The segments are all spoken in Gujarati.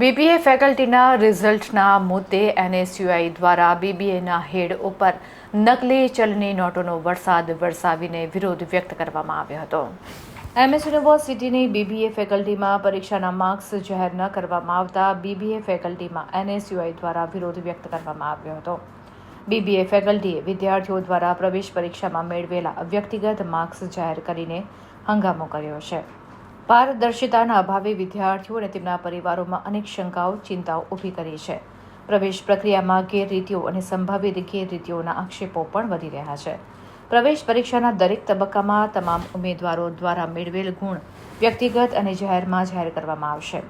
બીબીએ ફેકલ્ટીના રિઝલ્ટના મુદ્દે એનએસયુઆઈ દ્વારા બીબીએના હેડ ઉપર નકલી ચલણી નોટોનો વરસાદ વરસાવીને વિરોધ વ્યક્ત કરવામાં આવ્યો હતો. એમએસ યુનિવર્સિટીની બીબીએ ફેકલ્ટીમાં પરીક્ષાના માર્ક્સ જાહેર ન કરવામાં આવતા બીબીએ ફેકલ્ટીમાં એનએસયુઆઈ દ્વારા વિરોધ વ્યક્ત કરવામાં આવ્યો હતો. બીબીએ ફેકલ્ટીએ વિદ્યાર્થીઓ દ્વારા પ્રવેશ પરીક્ષામાં મેળવેલા વ્યક્તિગત માર્ક્સ જાહેર કરીને હંગામો કર્યો છે. પારદર્શિતાના અભાવે વિદ્યાર્થીઓ અને તેમના પરિવારોમાં અનેક શંકાઓ, ચિંતાઓ ઊભી કરી છે. પ્રવેશ પ્રક્રિયામાં ગેરરીતિઓ અને સંભવિત ગેરરીતિઓના આક્ષેપો પણ વધી રહ્યા છે. પ્રવેશ પરીક્ષાના દરેક તબક્કામાં તમામ ઉમેદવારો દ્વારા મેળવેલ ગુણ વ્યક્તિગત અને જાહેરમાં જાહેર કરવામાં આવશે.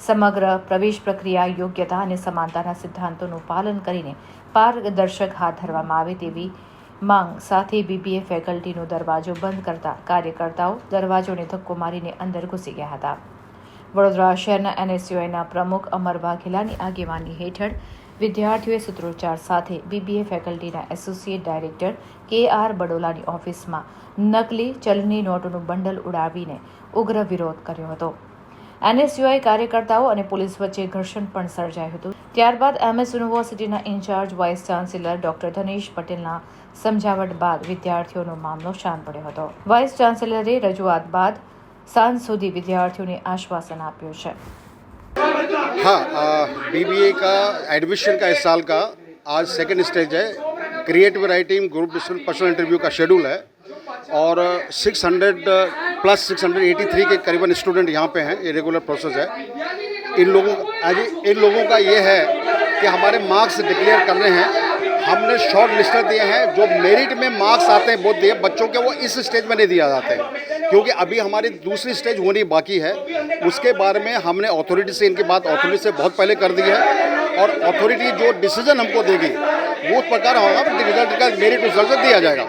સમગ્ર પ્રવેશ પ્રક્રિયા યોગ્યતા અને સમાનતાના સિદ્ધાંતોનું પાલન કરીને પારદર્શક હાથ ધરવામાં આવે તેવી માંગ સાથે બીબીએ ફેકલ્ટીનો દરવાજો બંધ કરતા કાર્યકર્તાઓ દરવાજોને ધક્કો મારીને અંદર ઘૂસી ગયા હતા. વડોદરા શહેરના એનએસયુઆઈના પ્રમુખ અમર વાઘેલાની આગેવાની હેઠળ વિદ્યાર્થીઓએ સૂત્રોચ્ચાર સાથે બીબીએ ફેકલ્ટીના એસોસિએટ ડાયરેક્ટર કે આર બડોલાની ઓફિસમાં નકલી ચલણી નોટોનું બંડલ ઉડાવીને ઉગ્ર વિરોધ કર્યો હતો. એનએસયુઆઈ કાર્યકર્તાઓ અને પોલીસ વચ્ચે ઘર્ષણ પણ સર્જાયું હતું ત્યારબાદ એમએસ યુનિવર્સિટીના in charge vice chancellor doctor Dhanesh પટેલના સમજાવટ બાદ વિદ્યાર્થીઓનો મામલો શાંત પડ્યો હતો વાઇસ ચાન્સેલરે રજૂઆત બાદ સાંજ સુધી વિદ્યાર્થીઓને આશ્વાસન આપ્યું છે हाँ बीबीए का एडमिशन का इस साल का आज सेकंड स्टेज है creative writing group discussion personal interview का शेड्यूल है और 600 प्लस 683 के करीबन स्टूडेंट यहाँ पे हैं, ये रेगुलर प्रोसेस है। इन लोगों इन लोगों का ये है कि हमारे मार्क्स डिक्लेयर करने हैं। हमने शॉर्ट लिस्टर दिए हैं, जो मेरिट में मार्क्स आते हैं वो दिए बच्चों के, वो इस स्टेज में नहीं दिया जाते हैं। क्योंकि अभी हमारी दूसरी स्टेज होनी बाकी है। उसके बारे में हमने अथॉरिटी से इनकी बात अथॉरिटी से बहुत पहले कर दी है। और अथॉरिटी जो डिसीज़न हमको देगी, वो उस प्रकार होगा रिज़ल्ट का मेरिट रिज़ल्ट दिया जाएगा।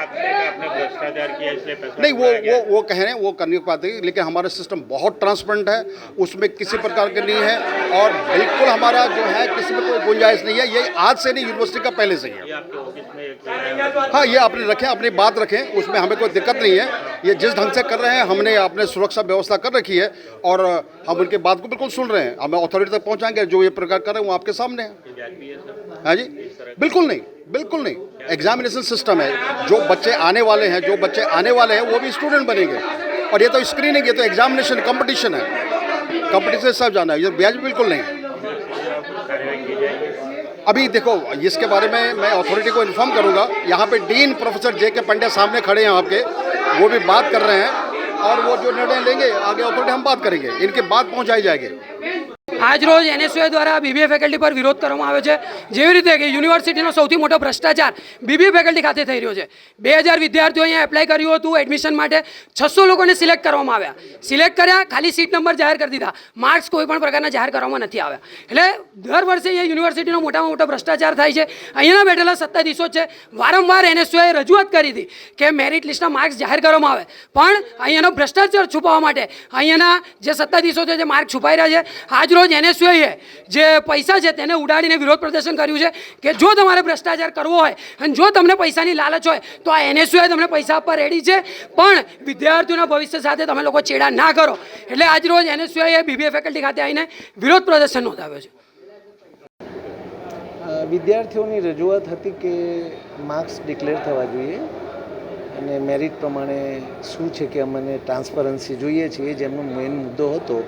विद्यार्थियों का आक्षेप आपने भ्रष्टाचार किया इसलिए नहीं वो वो वो कह रहे हैं वो करने की बात है लेकिन हमारा सिस्टम बहुत ट्रांसपेरेंट है उसमें किसी प्रकार के नहीं है और बिल्कुल हमारा जो है किसी में कोई गुंजाइश नहीं है ये आज से नहीं यूनिवर्सिटी का पहले से ही है। है। ये आपने रखें अपनी बात रखें उसमें हमें कोई दिक्कत नहीं है। ये जिस ढंग से कर रहे हैं हमने अपने सुरक्षा व्यवस्था कर रखी है और हम उनके बात को बिल्कुल सुन रहे हैं। हमें अथॉरिटी तक पहुँचाएँगे जो ये प्रकार कर रहे हैं वो आपके सामने है। हाँ जी? बिल्कुल नहीं। बिल्कुल नहीं। एग्जामिनेशन सिस्टम है। जो बच्चे आने वाले हैं, जो बच्चे आने वाले हैं, वो भी स्टूडेंट बनेंगे। और ये तो स्क्रीनिंग ये तो एग्जामिनेशन कंपटीशन है। कंपटीशन सब जाना है। ये ब्याज बिल्कुल नहीं। अभी देखो, इसके बारे में मैं अथॉरिटी को इन्फॉर्म करूँगा। यहाँ पे डीन प्रोफेसर जे के पंड्या सामने खड़े हैं आपके। वो भी बात कर रहे हैं। और वो जो निर्णय लेंगे, आगे अथॉरिटी हम बात करेंगे। इनके बात पहुँचाई जाएगी। આજ રોજ એનએસયુઆઈ દ્વારા બીબીએ ફેકલ્ટી પર વિરોધ કરવામાં આવે છે. જેવી રીતે કે યુનિવર્સિટીનો સૌથી મોટો ભ્રષ્ટાચાર બીબીએ ફેકલ્ટી ખાતે થઈ રહ્યો છે. બે હજાર વિદ્યાર્થીઓ અહીંયા એપ્લાય કર્યું હતું એડમિશન માટે. છસો લોકોને સિલેક્ટ કરવામાં આવ્યા. સિલેક્ટ કર્યા, ખાલી સીટ નંબર જાહેર કરી દીધા. માર્ક્સ કોઈ પણ પ્રકારના જાહેર કરવામાં નથી આવ્યા. એટલે દર વર્ષે અહીંયા યુનિવર્સિટીનો મોટામાં મોટો ભ્રષ્ટાચાર થાય છે. અહીંયાના બેઠેલા સત્તાધીશો છે. વારંવાર એનએસયુઆઈ રજૂઆત કરી હતી કે મેરિટ લિસ્ટના માર્ક્સ જાહેર કરવામાં આવે. પણ અહીંયાનો ભ્રષ્ટાચાર છુપાવવા માટે અહીંયાના જે સત્તાધીશો છે, જે માર્ક છુપાઈ રહ્યા છે, આજ રોજ એનએસયુઆઈએ જે પૈસા છે તેને ઉડાડીને વિરોધ પ્રદર્શન કર્યું છે કે જો તમારે ભ્રષ્ટાચાર કરવો હોય અને જો તમને પૈસાની લાલચ હોય, તો આ એનએસયુઆઈ તમને પૈસા આપવા રેડી છે. પણ વિદ્યાર્થીઓના ભવિષ્ય સાથે તમે લોકો ચેડા ના કરો. એટલે આજ રોજ એનએસયુઆઈએ બીબીએ ફેકલ્ટી ખાતે આવીને વિરોધ પ્રદર્શન નોંધાવ્યો છે. વિદ્યાર્થીઓની રજૂઆત હતી કે માર્ક્સ ડિક્લેર થવા જોઈએ અને મેરિટ પ્રમાણે શું છે કે અમને ટ્રાન્સપરન્સી જોઈએ છે, એ જ મેઇન મુદ્દો હતો.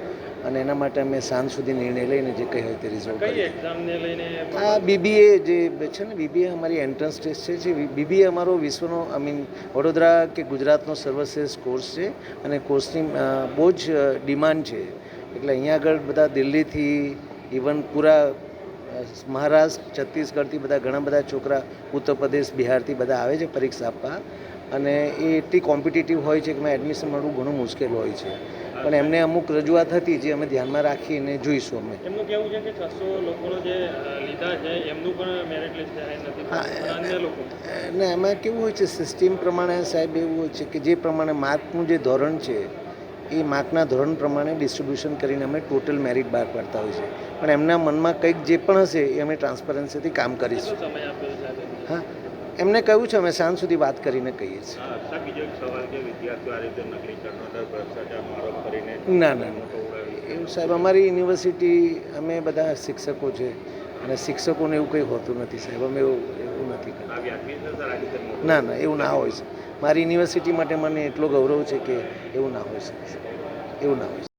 અને એના માટે અમે સાંજ સુધી નિર્ણય લઈને જે કહ્યું હોય તે રિઝલ્ટ આ બીબીએ જે છે ને બીબીએ અમારી એન્ટ્રન્સ ટેસ્ટ છે જે બીબીએ અમારો વિશ્વનો આઈ મીન વડોદરા કે ગુજરાતનો સર્વશ્રેષ્ઠ કોર્સ છે અને કોર્સની બહુ જ ડિમાન્ડ છે. એટલે અહીંયા આગળ બધા દિલ્હીથી ઇવન પૂરા મહારાષ્ટ્ર છત્તીસગઢથી બધા ઘણા બધા છોકરા ઉત્તર પ્રદેશ બિહારથી બધા આવે છે પરીક્ષા આપવા. અને એ એટલી કોમ્પિટિટિવ હોય છે કે એમાં એડમિશન મળવું ઘણું મુશ્કેલ હોય છે. પણ એમને અમુક રજૂઆત હતી જે અમે ધ્યાનમાં રાખીને જોઈશું અમે. એમનું કેવું છે કે છસો લોકોનો જે લીધા છે એમનું પણ મેરિટ લિસ્ટ નથી. ને એમાં કેવું હોય છે સિસ્ટમ પ્રમાણે સાહેબ એવું હોય છે કે જે પ્રમાણે માર્કનું જે ધોરણ છે એ માર્કના ધોરણ પ્રમાણે ડિસ્ટ્રીબ્યુશન કરીને અમે ટોટલ મેરિટ બહાર પાડતા હોય છે. પણ એમના મનમાં કંઈક જે પણ હશે એ અમે ટ્રાન્સપરન્સીથી કામ કરીશું સમય આપ્યો છે સાહેબે. હા એમને કહ્યું છે અમે સાંજ સુધી વાત કરીને કહીએ છીએ. ના ના ના. એવું સાહેબ અમારી યુનિવર્સિટી અમે બધા શિક્ષકો છે અને શિક્ષકોને એવું કંઈ હોતું નથી સાહેબ અમે એવું એવું નથી કરતા. ના ના એવું ના હોય છે મારી યુનિવર્સિટી માટે મને એટલો ગૌરવ છે કે એવું ના હોય શકે એવું ના હોય.